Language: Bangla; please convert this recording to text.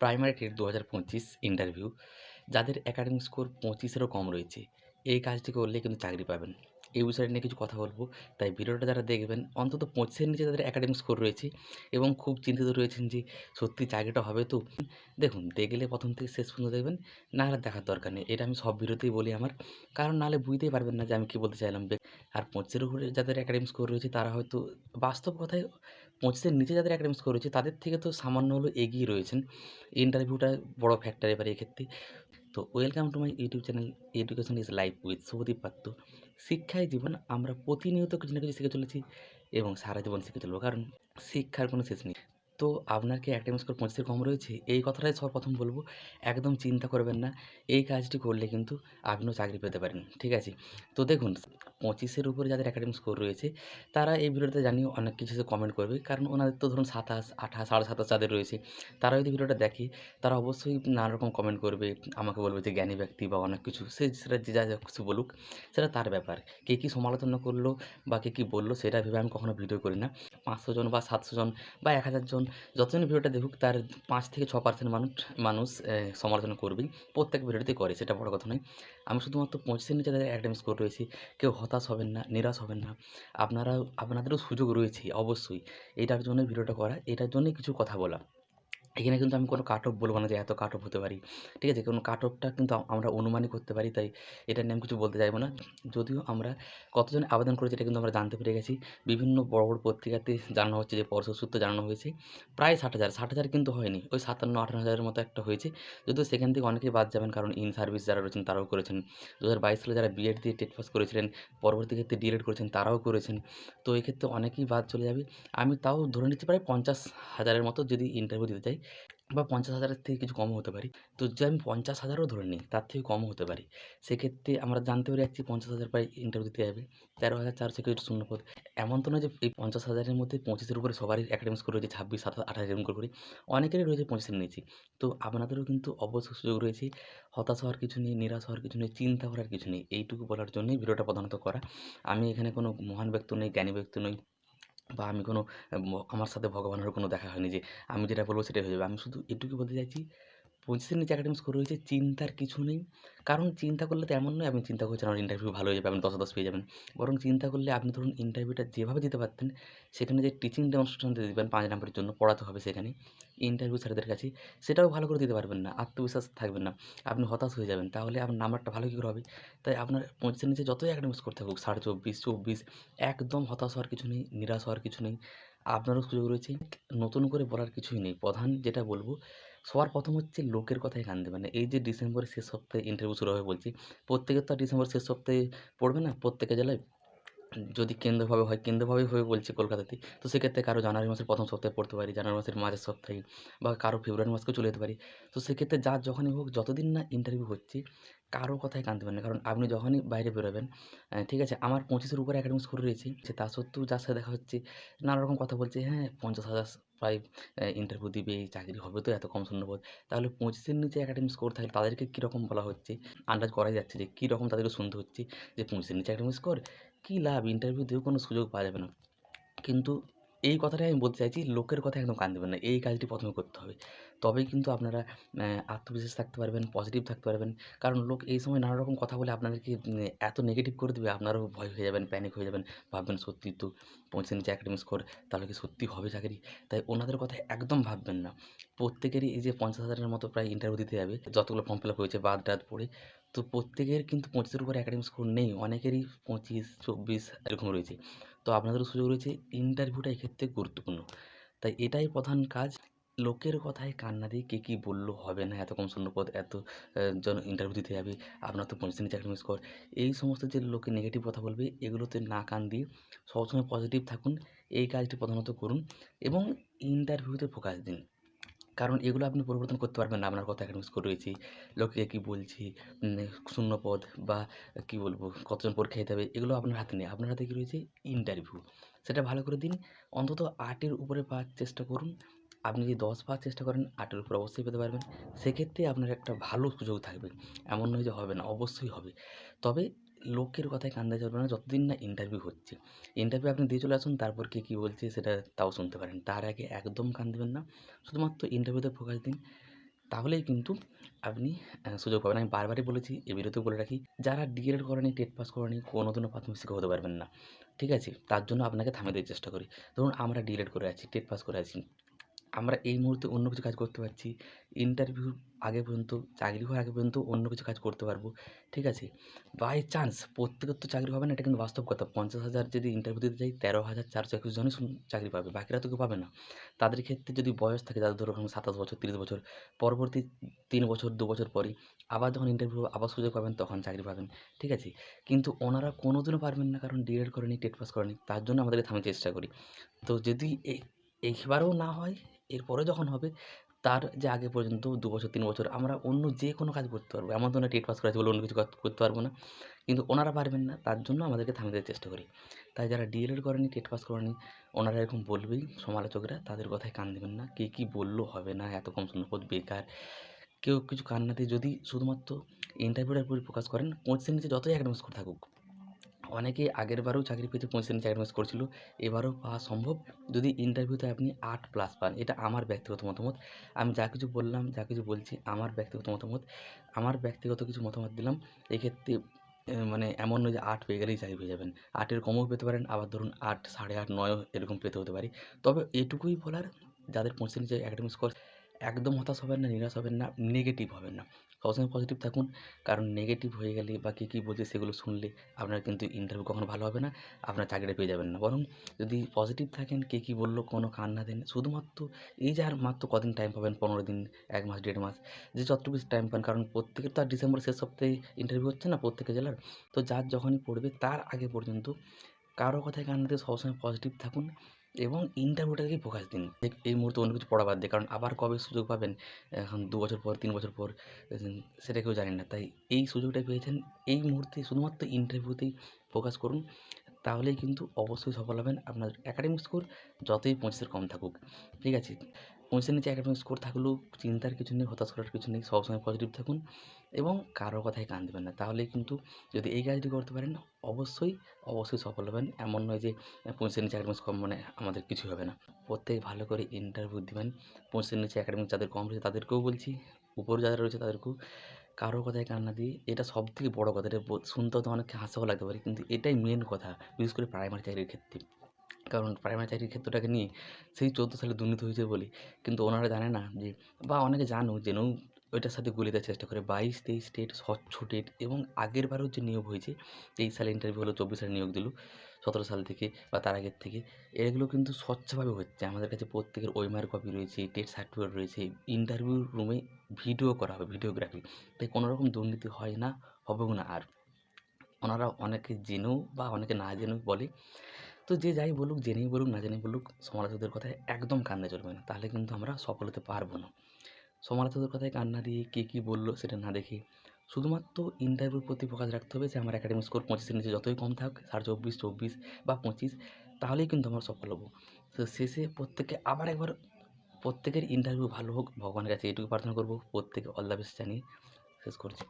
প্রাইমারি টেট দু হাজার পঁচিশ ইন্টারভিউ যাদের একাডেমিক স্কোর পঁচিশেরও কম রয়েছে। এই কাজটি করলে কিন্তু চাকরি পাবেন। এই বিষয়টা নিয়ে কিছু কথা বলব। তাই ভিডিওটা যারা দেখবেন, অন্তত পঁচিশের নিচে তাদের একাডেমিক স্কোর রয়েছে এবং খুব চিন্তিত রয়েছেন যে, সত্যি চাকরিটা হবে তো? দেখুন, দেখলে প্রথম থেকে শেষ পর্যন্ত দেখবেন, না হলে দেখার দরকার নেই। এটা আমি সব ভিডিওতেই বলি আমার। কারণ নাহলে বুঝতেই পারবেন না যে, আমি কী বলতে চাইলাম। আর পঁচিশের উপরে যাদের একাডেমিক স্কোর রয়েছে, তারা হয়তো বাস্তব কথায় পঁচিশের নিচে যাদের একাডেমিক স্কোর রয়েছে তাদের থেকে তো সামান্য হলো এগিয়ে রয়েছেন। ইন্টারভিউটা বড় ফ্যাক্টর এবার এক্ষেত্রে। তো welcome to my YouTube channel education is life with Shubhadip Patra শিক্ষায় জীবন আমরা প্রতিনিয়ত কিছু না কিছু শিখে চলেছি এবং সারা জীবন শিখে চলবো, কারণ শিক্ষার কোনো শেষ নেই। তো আপনার কি একাডেমিক স্কোর পঁচিশের কম রয়েছে? এই কথাটাই সর্বপ্রথম বলব। একদম চিন্তা করবেন না। এই কাজটি করলে কিন্তু আপনিও চাকরি পেতে পারেন, ঠিক আছে? তো দেখুন, পঁচিশের উপরে যাদের একাডেমিক স্কোর রয়েছে, তারা এই ভিডিওতে জানিয়ে অনেক কিছু কমেন্ট করবে। কারণ ওনাদের তো ধরুন সাতাশ, আঠাশ, সাড়ে সাতাশ যাদের রয়েছে তারা যদি ভিডিওটা দেখে, তারা অবশ্যই নানা রকম কমেন্ট করবে, আমাকে বলবে যে জ্ঞানী ব্যক্তি বা অনেক কিছু। সে সেটা যে যা যা কিছু বলুক, সেটা তার ব্যাপার। কে কী সমালোচনা করল বা কে কী বলল, সেটা ভেবে আমি কখনো ভিডিও করি না। পাঁচশো জন বা সাতশো জন বা এক হাজার জন যতজন ভিডিওটা দেখুক, তার পাঁচ থেকে ছ পার্সেন্ট মানুষ মানুষ সমর্থন করবেই। প্রত্যেক ভিডিওতে করে, সেটা বড় কথা নয়। আমি শুধুমাত্র পঁচিশের নিচে তাদের একাডেমিক স্কোর রয়েছে। কেউ হতাশ হবেন না, নিরাশ হবেন না। আপনারা আপনাদেরও সুযোগ রয়েছে, অবশ্যই। এটার জন্য ভিডিওটা করা, এটার জন্যই কিছু কথা বলা। এখানে কিন্তু আমি কোনো কাট অফ বলব না যে এত কাট অফ হতে পারি। ঠিক আছে? কোনো কাট অফটা কিন্তু আমরা অনুমানই করতে পারি, তাই এটা নিয়ে আমি কিছু বলতে চাইব না। যদিও আমরা কতজন আবেদন করেছি এটা কিন্তু আমরা জানতে পেরে গেছি। বিভিন্ন বড় বড় পত্রিকাতে জানানো হচ্ছে যে পর্ষদ সূত্রে জানানো হয়েছে। প্রায় ষাট হাজার ষাট হাজার কিন্তু হয়নি। ওই সাতান্ন আঠান্ন হাজারের মতো একটা হয়েছে। যদিও সেখান থেকে অনেকেই বাদ যাবেন কারণ ইন সার্ভিস যারা রয়েছেন তারাও করেছেন। দু হাজার বাইশ সালে যারা বিএড দিয়ে টেট পাস করেছিলেন, পরবর্তী ক্ষেত্রে ডিএড করেছেন, তারাও করেছেন। তো এই ক্ষেত্রে অনেকেই বাদ চলে যাবে। আমি তাও ধরে নিতে পারি পঞ্চাশ হাজারের মতো যদি ইন্টারভিউ দিতে চাই বা পঞ্চাশ হাজারের থেকে কিছু কমও হতে পারি। তো যদি আমি পঞ্চাশ হাজারও ধরে নিই, তার থেকে কমও হতে পারি। সেক্ষেত্রে আমরা জানতে পারি যাচ্ছি পঞ্চাশ হাজার প্রায় ইন্টারভিউ দিতে যাবে। তেরো হাজার চারশো কিছু শূন্যপদ এমন তো নয় যে এই পঞ্চাশ হাজারের মধ্যে পঁচিশের উপরে সবারই একাডেমিক স্কোর রয়েছে, ছাব্বিশ, সাতাশ, আঠাশ এরকম করে। অনেকেরই রয়েছে পঁচিশের নিচে। তো আপনাদেরও কিন্তু অবশ্যই সুযোগ রয়েছে। হতাশ হওয়ার কিছু নেই, নিরাশ হওয়ার কিছু নেই, চিন্তা করার কিছু নেই। এইটুকু বলার জন্যই ভিডিওটা প্রধানত করা। আমি এখানে কোনো মহান ব্যক্তি নই, জ্ঞানী ব্যক্তি নই। বা আমি কোনো আমার সাথে ভগবানের কোনো দেখা হয়নি যে আমি যেটা বলব সেটাই হয়ে যাবে। আমি শুধু এটুকু বলতে চাইছি পঁচিশের নিচে একাডেমিক স্কোর রয়েছে, চিন্তার কিছু নেই। কারণ চিন্তা করলে তো এমন নয়, আপনি চিন্তা করছেন আমার ইন্টারভিউ ভালো হয়ে যাবে, আপনি দশ দশ পেয়ে যাবেন। বরং চিন্তা করলে আপনি ধরুন ইন্টারভিউটা যেভাবে দিতে পারতেন, সেখানে যে টিচিং ডেমনস্ট্রেশন দিয়ে দেবেন পাঁচ নাম্বারের জন্য, পড়াতে হবে সেখানে। ইন্টারভিউ স্যারদের কাছে সেটাও ভালো করে দিতে পারবেন না, আত্মবিশ্বাস থাকবেন না, আপনি হতাশ হয়ে যাবেন। তাহলে আপনার নাম্বারটা ভালো কী করে হবে? তাই আপনার পঁচিশের নিচে যতই একাডেমিক স্কোর থাকুক সাড়ে চব্বিশ চব্বিশ, একদম হতাশ হওয়ার কিছু নেই, নিরাশ হওয়ার কিছু নেই। আপনারও সুযোগ রয়েছে। নতুন করে বলার কিছুই নেই। প্রধান যেটা বলব সবার প্রথম হচ্ছে লোকের কথায় কান দেবেন না। এই যে ডিসেম্বরের শেষ সপ্তাহে ইন্টারভিউ শুরু হবে বলছি, প্রত্যেকের তো আর ডিসেম্বর শেষ সপ্তাহে পড়বে না? প্রত্যেকের জেলায়? যদি কেন্দ্রভাবে হয়, কেন্দ্রভাবেই হয়ে বলছি কলকাতাতে। তো সেক্ষেত্রে কারও জানুয়ারি মাসের প্রথম সপ্তাহে পড়তে পারি, জানুয়ারি মাসের মাঝের সপ্তাহে বা কারও ফেব্রুয়ারি মাসকেও চলে যেতে পারি। তো সেক্ষেত্রে যার যখনই হোক, যতদিন না ইন্টারভিউ হচ্ছে, কারও কথায় কানতে পারেন না। কারণ আপনি যখনই বাইরে বেরোবেন ঠিক আছে, আমার পঁচিশের উপরে একাডেমিক স্কোর রয়েছে, সে তা সত্ত্বেও যার সাথে দেখা হচ্ছে, নানা রকম কথা বলছে হ্যাঁ পঞ্চাশ হাজার প্রায় ইন্টারভিউ দিবে, চাকরি হবে তো এত কম শূন্যপদ তাহলে পঁচিশের নিচে একাডেমিক স্কোর থাকলে তাদেরকে কীরকম বলা হচ্ছে? আন্দাজ করাই যাচ্ছে যে কীরকম তাদেরকে শুনতে হচ্ছে? যে পঁচিশের নিচে একাডেমিক স্কোর কী লাভ? ইন্টারভিউ দিয়েও কোনো সুযোগ পাওয়া যাবে না। কিন্তু এই কথাটাই আমি বলতে চাইছি, লোকের কথা একদম কান দেবেন না। এই কাজটি প্রথমে করতে হবে। তবেই কিন্তু আপনারা আত্মবিশ্বাস থাকতে পারবেন পজিটিভ থাকতে পারবেন। কারণ লোক এই সময় নানা রকম কথা বলে আপনাদেরকে এত নেগেটিভ করে দেবে, আপনারাও ভয় হয়ে যাবেন প্যানিক হয়ে যাবেন। ভাববেন সত্যি তো পৌঁছে নিচে একাডেমিক স্কোর তাহলে কি সত্যি হবে চাকরি? তাই ওনাদের কথা একদম ভাববেন না। প্রত্যেকেরই এই যে পঞ্চাশ হাজারের মতো প্রায় ইন্টারভিউ দিতে যাবে যতগুলো ফর্ম ফিল আপ হয়েছে, বাদ টাদ পড়ে। তো প্রত্যেকের কিন্তু পঁচিশের উপরে একাডেমিক স্কোর নেই, অনেকেরই পঁচিশ, চব্বিশ এরকম রয়েছে। তো আপনাদেরও সুযোগ রয়েছে ইন্টারভিউটা এক্ষেত্রে গুরুত্বপূর্ণ। তাই এটাই প্রধান কাজ। লোকের কথায় কান্না দিয়ে কে কী বলল হবে না? এত কম শূন্যপদ এত জন ইন্টারভিউ দিতে যাবে, আপনার তো পঁচিশ নিচে একাডেমিক স্কোর এই সমস্ত যে লোকে নেগেটিভ কথা বলবে, এগুলোতে না কান দিয়ে সবসময় পজিটিভ থাকুন, এই কাজটি প্রধানত করুন এবং ইন্টারভিউতে ফোকাস দিন। কারণ এগুলো আপনি পরিবর্তন করতে পারবেন না, আপনার কত একাডেমিক স্কোর রয়েছে, লোকে কী বলছে শূন্যপদ বা কী বলব, কতজন পরীক্ষা দিতে হবে, এগুলো আপনার হাতে নেই। আপনার হাতে কী রয়েছে? ইন্টারভিউ সেটা ভালো করে দিন, অন্তত আটের উপরে পাওয়ার চেষ্টা করুন আপনি যদি দশ পাওয়ার চেষ্টা করেন আটের উপরে অবশ্যই পেতে পারবেন সেক্ষেত্রে আপনার একটা ভালো সুযোগ থাকবে এমন নয় যে হবে না অবশ্যই হবে তবে লোকের কথায় কান্দা চলবে না যতদিন না ইন্টারভিউ হচ্ছে ইন্টারভিউ আপনি দিয়ে চলে আসুন তারপর কে কী বলছে সেটা তাও শুনতে পারেন তার আগে একদম কান দেবেন না শুধুমাত্র ইন্টারভিউতে ফোকাস দিন তাহলেই কিন্তু আপনি সুযোগ পাবেন। আমি বারবারই বলেছি, এ ভিডিওতেও বলে রাখি, যারা ডিএলএড করেনি, টেট পাস করেনি, কোনো দিনও প্রাথমিক শিক্ষক হতে পারবেন না। ঠিক আছে? তার জন্য আপনাকে থামিয়ে দেওয়ার চেষ্টা করি। ধরুন আমরা ডিএলএড করে আছি, টেট পাস করে আছি। আমরা এই মুহূর্তে অন্য কিছু কাজ করতে পারছি। ইন্টারভিউর আগে পর্যন্ত, চাকরি হওয়ার আগে পর্যন্ত অন্য কিছু কাজ করতে পারব। ঠিক আছে? বাই চান্স প্রত্যেকের তো চাকরি হবে না, এটা কিন্তু বাস্তব কথা। ৫০,০০০ যদি ইন্টারভিউ দিতে যাই, ১৩,৪২১ জনই শুন চাকরি পাবে। বাকিরা তো কেউ পাবে না। তাদের ক্ষেত্রে যদি বয়স থাকে যাদের ধরুন ২৭ বছর, ৩০ বছর, পরবর্তী তিন বছর, দু বছর পরেই আবার যখন ইন্টারভিউ আবার সুযোগ পাবেন তখন চাকরি পাবেন। ঠিক আছে? কিন্তু ওনারা কোনোদিনও পারবেন না কারণ ডিএড করেনি, টেট পাস করেনি। তার জন্য আমাদেরকে থামিয়ে চেষ্টা করি। তো যদি এ এইবারেও না হয়, এরপরে যখন হবে তার যে আগে পর্যন্ত দু বছর, তিন বছর আমরা অন্য যে কোনো কাজ করতে পারব। এমন তো না টেট পাস করে আছি বলে অন্য কিছু কাজ করতে পারব না। কিন্তু ওনারা পারবেন না। তার জন্য আমাদেরকে থামিয়ে দেওয়ার চেষ্টা করি। তাই যারা ডিএলএড করেনি, টেট পাস করেনি, ওনারা এরকম বলবেই সমালোচকরা, তাদের কথায় কান দিবেন না। কে কী বলল হবে না, এত কম শূন্যপদ বেকার। কেউ কিছু কান না দিয়ে যদি শুধুমাত্র ইন্টারভিউটার উপরে ফোকাস করেন, ২৫ এর নিচে যতই একাডেমিক স্কোর থাকুক। অনেকে আগেরবারেও চাকরি পেয়েছে ২৫ এর নিচে একাডেমিক স্কোর ছিল। এবারেও পাওয়া সম্ভব যদি ইন্টারভিউতে আপনি ৮ প্লাস পান। এটা আমার ব্যক্তিগত মতামত। আমি যা কিছু বললাম, যা কিছু বলছি আমার ব্যক্তিগত মতামত। আমার ব্যক্তিগত কিছু মতামত দিলাম। এক্ষেত্রে মানে এমন নয় যে ৮ পেয়ে গেলেই চাকরি পেয়ে যাবেন। ৮ এর কমও পেতে পারেন। আবার ধরুন ৮, ৮.৫, ৯ ও এরকম পেতে হতে পারে। তবে এটুকুই বলার যাদের ২৫ এর নিচে একাডেমিক স্কোর একদম হতাশ হবেন না, নিরাশ হবেন না, নেগেটিভ হবেন না। সবসময় পজিটিভ থাকুন। কারণ নেগেটিভ হয়ে গেলে বা কী কী বলছে সেগুলো শুনলে আপনার কিন্তু ইন্টারভিউ কখনো ভালো হবে না। আপনার চাকরিটা পেয়ে যাবেন না। বরং যদি পজিটিভ থাকেন, কে কী বলল কোনো কান না দেন। শুধুমাত্র এই যে আর মাত্র কদিন টাইম পাবেন ১৫ দিন, এক মাস, দেড় মাস যে যতটুকু টাইম পান কারণ প্রত্যেকের তো আর ডিসেম্বর শেষ সপ্তাহে ইন্টারভিউ হচ্ছে না প্রত্যেকটা জেলার। তো যার যখনই পড়বে তার আগে পর্যন্ত কারও কথায় কান দিয়ে সবসময় পজিটিভ থাকুন এবং ইন্টারভিউটাকেই ফোকাস দিন। এই মুহূর্তে অন্য কিছু পড়া বাদ দিয়ে। কারণ আবার কবে সুযোগ পাবেন, এখন দু বছর পর, তিন বছর পর সেটা কেউ জানেন না। তাই এই সুযোগটা পেয়েছেন, এই মুহূর্তে শুধুমাত্র ইন্টারভিউতেই ফোকাস করুন। তাহলেই কিন্তু অবশ্যই সফল হবেন। আপনার একাডেমিক স্কোর যতই পঁচিশের কম থাকুক। ঠিক আছে? ২৫ এর নিচে একাডেমিক স্কোর থাকলেও চিন্তার কিছু নেই, হতাশ করার কিছু নেই। সবসময় পজিটিভ থাকুন এবং কারও কথায় কান দিবেন না। তাহলে কিন্তু যদি এই কাজটি করতে পারেন অবশ্যই, অবশ্যই সফল হবেন। এমন নয় যে ২৫ এর নিচে একাডেমিক স্কোর মানে আমাদের কিছুই হবে না। প্রত্যেক ভালো করে ইন্টারভিউ দিবেন। ২৫ এর নিচে একাডেমিক যাদের কম রয়েছে তাদেরকেও বলছি, উপরে যারা রয়েছে তাদেরকেও কারও কথায় কান না দিয়ে এটা সব থেকে বড়ো কথা। এটা ব শুনতেও তো অনেককে হাস্যকর লাগতে পারে। কিন্তু এটাই মেন কথা। বিশেষ করে প্রাইমারি চাকরির ক্ষেত্রে। কারণ প্রাইমারি চাকরির ক্ষেত্রটাকে নিয়ে সেই ১৪ সালে দুর্নীতি হয়েছে বলে কিন্তু ওনারা জানে না যে বা অনেকে জানেও জেনেও ওইটার সাথে গুলিয়ে দেওয়ার চেষ্টা করে। ২২, ২৩ টেট, স্বচ্ছ টেট এবং আগেরবারেও যে নিয়োগ হয়েছে, ২৩ সালে ইন্টারভিউ হলো, ২৪ সালে নিয়োগ দিল। ১৭ সাল থেকে বা তার আগের থেকে। এগুলো কিন্তু স্বচ্ছভাবে হচ্ছে। আমাদের কাছে প্রত্যেকের ওএমআর কপি রয়েছে, টেট সার্টিফিকেট রয়েছে। ইন্টারভিউ রুমে ভিডিও করা হবে, ভিডিওগ্রাফি। তাই কোনো রকম দুর্নীতি হয় না, হবেও না আর। ওনারা অনেকে জেনেও বা অনেকে না জেনেও বলে। তো যে যাই বলুক, জেনেই বলুক, না জেনেই বলুক, সমালোচকদের কথায় একদম কান দেওয়া চলবে না। তাহলে কিন্তু আমরা সফল হতে পারব না। সমালোচকদের কথায় কান না দিয়ে কে কী বলল সেটা না দেখে শুধুমাত্র ইন্টারভিউর প্রতি ফোকাস রাখতে হবে যে আমার একাডেমিক স্কোর ২৫ এর নিচে যতই কম থাক, ২৭.৫, ২৪ বা ২৫ তাহলেই কিন্তু আমরা সফল হব। তো শেষে প্রত্যেককে আবার একবার প্রত্যেকের ইন্টারভিউ ভালো হোক ভগবানের কাছে এটুকু প্রার্থনা করব প্রত্যেকে অল দ্য বেস্ট জানিয়ে শেষ করছি।